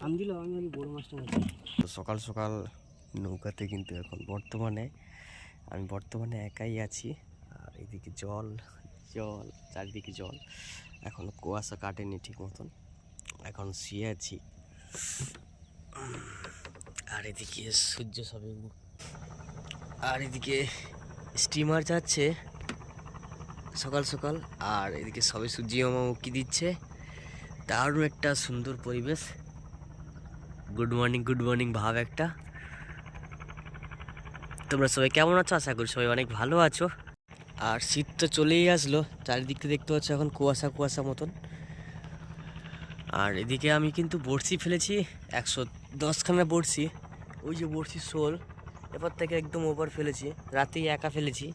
আমি মাছটা সকাল সকাল নৌকাতে কিন্তু এখন বর্তমানে, আমি বর্তমানে একাই আছি। আর এদিকে জল জল, চারিদিকে জল। এখন কুয়াশা কাটেনি ঠিক মতন। এখন শুয়ে আছি। আর এদিকে সূর্য সবে আর এদিকে স্টিমার যাচ্ছে সকাল সকাল। আর এদিকে সবে সূর্য মামা উকি দিচ্ছে। দারুণ একটা সুন্দর পরিবেশ। গুড মর্নিং গুড মর্নিং ভাব একটা। তোমরা সবাই কেমন আছো? আশা করি সবাই অনেক ভালো আছো। আর শীত তো চলেই আসলো, চারিদিকটা দেখতে পাচ্ছ এখন কুয়াশা কুয়াশা মতন। আর এদিকে আমি কিন্তু বড়শি ফেলেছি, একশো দশখানা বড়শি। ওই যে বড়শির শোল এবার থেকে একদম ওভার ফেলেছি, রাতেই একা ফেলেছি।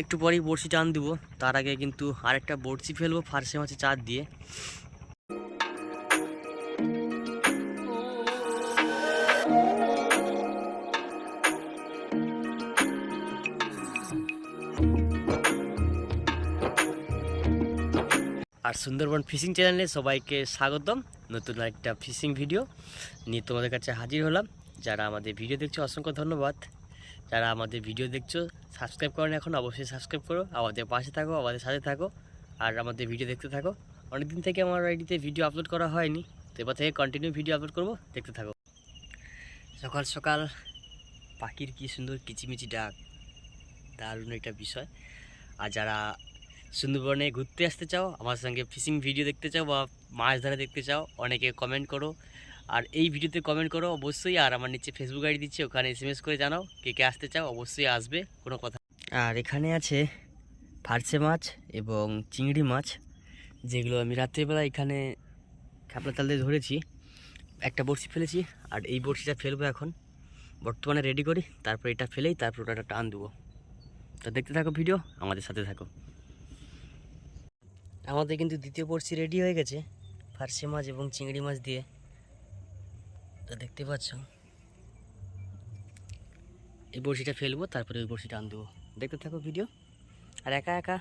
একটু পরেই বড়শি টান দেবো, তার আগে কিন্তু আরেকটা বড়শি ফেলব, ফার্সে মাছে চার দিয়ে। আর সুন্দরবন ফিশিং চ্যানেলে সবাইকে স্বাগতম। নতুন একটা ফিশিং ভিডিও নিয়ে তোমাদের কাছে হাজির হলাম। যারা আমাদের ভিডিও দেখছ, অসংখ্য ধন্যবাদ। যারা আমাদের ভিডিও দেখছ, সাবস্ক্রাইব করেন এখন, অবশ্যই সাবস্ক্রাইব করো। আমাদের পাশে থাকো, আমাদের সাথে থাকো। আর আমাদের ভিডিও দেখতে থাকো। অনেকদিন থেকে আমার আইডিতে ভিডিও আপলোড করা হয়নি। তো এবার থেকে কন্টিনিউ ভিডিও আপলোড করব, দেখতে থাকো। সকাল সকাল পাখির কি সুন্দর কিচিমিচি ডাক। দারুণ একটা বিষয়। আর যারা সুন্দরবনে ঘুরতে আসতে চাও, আমার সঙ্গে ফিশিং ভিডিও দেখতে চাও বা মাছ ধরা দেখতে চাও, অনেকে কমেন্ট করো। আর এই ভিডিওতে কমেন্ট করো অবশ্যই, আর আমার নিচে ফেসবুক আইডি দিচ্ছে, ওখানে এস করে জানাও কে কে আসতে চাও, অবশ্যই আসবে, কোনো কথা আর এখানে আছে ফারসে মাছ এবং চিংড়ি মাছ, যেগুলো আমি রাত্রিবেলা এখানে খাপলা তাল দিয়ে ধরেছি। একটা বড়শি ফেলেছি, আর এই বড়শিটা ফেলব এখন। বর্তমানে রেডি করি, তারপর এটা ফেলেই তারপর ওটা টান দেবো। তো দেখতে থাকো ভিডিও আমাদের সাথে থাকো। আমাদের কিন্তু দ্বিতীয় বড়শি রেডি হয়ে গেছে, ফার্সি মাছ এবং চিংড়ি মাছ দিয়ে। তো দেখতে পাচ্ছ। এই বড়শিটা ফেলব, তারপরে ওই বড়শিটা আন দেবো দেখতে থাকো ভিডিও আর একা একা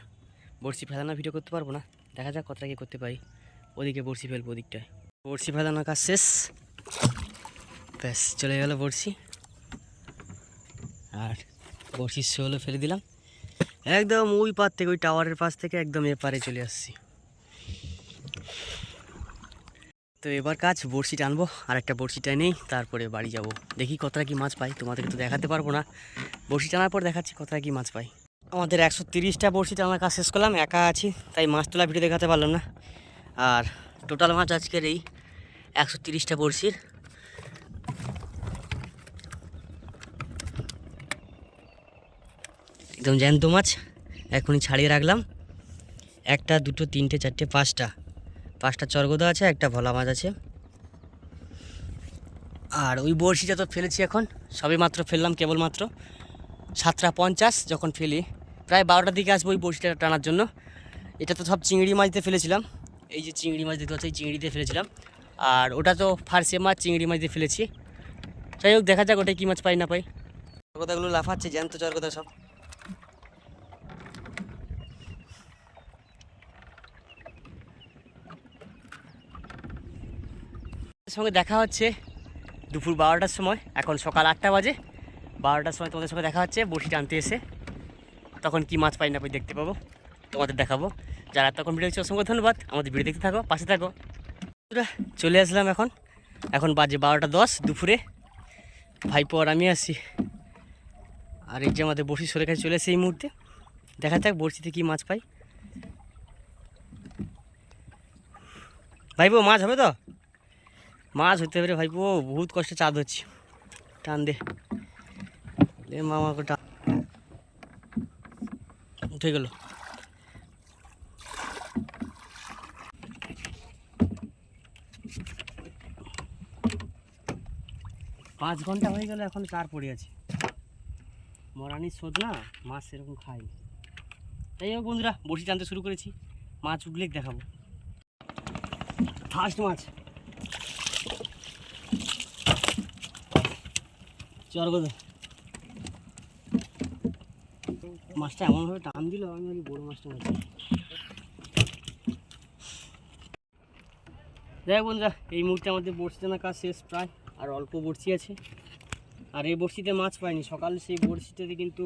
বড়শি ফেলানো ভিডিও করতে পারব না। দেখা যাক কতটা কি করতে পারি। ওদিকে বড়শি ফেলব ওদিকটায়। বড়শি ফেলানো কাজ শেষ। ব্যাস, চলে গেল বড়শি। আর বড়শির শোলও ফেলে দিলাম। একদম ওই পার থেকে, ওই টাওয়ারের পাশ থেকে একদম এপারে চলে আসছি। তো এবার কাজ বড়শি টানবো আর একটা বড়শি টানেই তারপরে বাড়ি যাব। দেখি কতটা কি মাছ পাই, তোমাদেরকে তো দেখাতে পারব না। বড়শি টানার পর দেখাচ্ছি কতটা কি মাছ পাই। আমাদের একশো তিরিশটা বড়শি টানার কাজ শেষ করলাম, একা আছি, তাই মাছ তোলা ভিডিও দেখাতে পারলাম না। আর টোটাল মাছ আজকের এই একশো তিরিশটা বড়শির। একদম জ্যান্ত মাছ, এখনই ছাড়িয়ে রাখলাম। একটা, দুটো, তিনটে, চারটে, পাঁচটা। পাঁচটা চরগোদা আছে, একটা ভোলা মাছ আছে। আর ওই বড়শিটা তো ফেলেছি এখন, সবে মাত্র ফেললাম, কেবলমাত্র। সাতটা পঞ্চাশ যখন ফেলি, প্রায় বারোটার দিকে আসব ওই বড়শিটা টানার জন্য। এটা তো সব চিংড়ি মাছ দিয়ে ফেলেছিলাম। এই যে চিংড়ি মাছ দেখতে পাচ্ছি, এই চিংড়ি দিয়ে ফেলেছিলাম। আর ওটা তো ফার্সে মাছ, চিংড়ি মাছ দিয়ে ফেলেছি। যাই হোক, দেখা যাক ওটাই কী মাছ পাই না পাই। চরগোদাগুলো লাফাচ্ছে, জ্যান্ত চরগোদা সব। সঙ্গে দেখা হচ্ছে দুপুর বারোটার সময়। এখন সকাল আটটা বাজে। বারোটার সময় তোমাদের সঙ্গে দেখা হচ্ছে, বড়শি টানতে এসে। তখন কি মাছ পাই না পাই দেখতে পাবো। তোমাদের দেখাবো। যারা তখন ভিডিও দেখছে, অসংখ্য ধন্যবাদ। আমাদের ভিডিও দেখতে থাকো, পাশে থাকো। চলে আসলাম এখন। এখন বাজে বারোটা দশ দুপুরে। ভাইপো আর আমি আসি আর এই যে আমাদের বড়শি সরে কাছে চলে এসে এই মুহূর্তে। দেখা যাক বড়শিতে কি মাছ পাই। ভাইপো, মাছ হবে তো? মাছ হইতে পারে ভাইপো বহুত কষ্টে চাঁদ হচ্ছে। টান দে। লে মামা কো টান। উঠে গেল। পাঁচ ঘণ্টা হয়ে গেল, এখন চার পড়ে আছে? মরানির শোধ না, মাছ সেরকম খাই এই বন্ধুরা, বড়শি টানতে শুরু করেছি। মাছ উঠলে দেখাবো। ফার্স্ট মাছ। চরগোদা মাছটা এমনভাবে টান দিল, আমি বলি বড় মাছটা মাছ যাই বন্ধুরা, এই মুহূর্তে আমাদের বড়শি টানা কাজ শেষ প্রায়, আর অল্প বড়শি আছে। আর এই বড়শিতে মাছ পাইনি, সকালে সেই বড়শিটাতে কিন্তু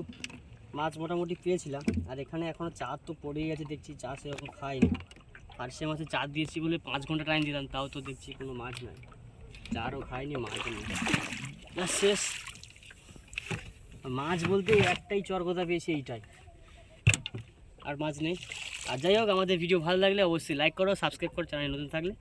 মাছ মোটামুটি পেয়েছিলাম। আর এখানে এখনও চার তো পড়েই গেছে দেখছি চা সেরকম খাইনি আর সে মাছে চার দিয়েছি বলে পাঁচ ঘণ্টা টাইম দিলাম, তাও তো দেখছি কোনো মাছ নাই। চারও খাইনি মাছও নেই। শেষ। মাছ বলতে একটাই চরকতা পেয়েছি এইটাই। আর মাছ নেই। আর যাই হোক, আমাদের ভিডিও ভালো লাগলে অবশ্যই লাইক করো সাবস্ক্রাইব করো চ্যানেল নতুন থাকলে।